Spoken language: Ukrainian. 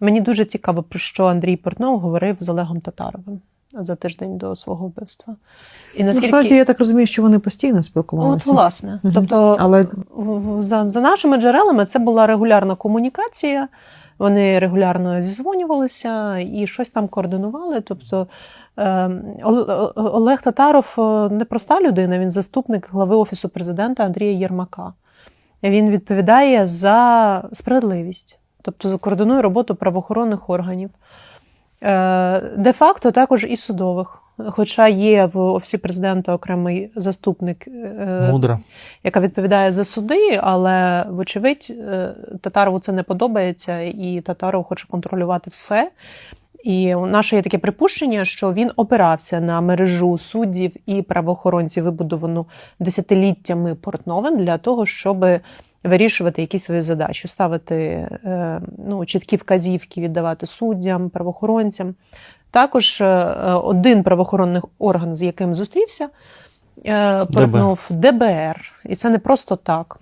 Мені дуже цікаво, про що Андрій Портнов говорив з Олегом Татаровим за тиждень до свого вбивства. І наскільки Насправді, я так розумію, що вони постійно спілкувалися. От, власне, Мгм. тобто Але за, за нашими джерелами це була регулярна комунікація. Вони регулярно зізвонювалися і щось там координували. Тобто е, О- Олег Татаров е, непроста людина, він заступник глави Офісу президента Андрія Єрмака. Він відповідає за справедливість, тобто координує роботу правоохоронних органів. Е, Де-факто також і судових. Хоча є в Офісі президента окремий заступник е, Мудро. яка відповідає за суди, але, вочевидь, е, Татарову це не подобається, і Татаров хоче контролювати все. І у наше є таке припущення, що він опирався на мережу суддів і правоохоронців, вибудовану десятиліттями Портновим, для того, щоб вирішувати якісь свої задачі, ставити е, ну, чіткі вказівки, віддавати суддям, правоохоронцям. Також е, один правоохоронний орган, з яким зустрівся, е, ДБР. І це не просто так.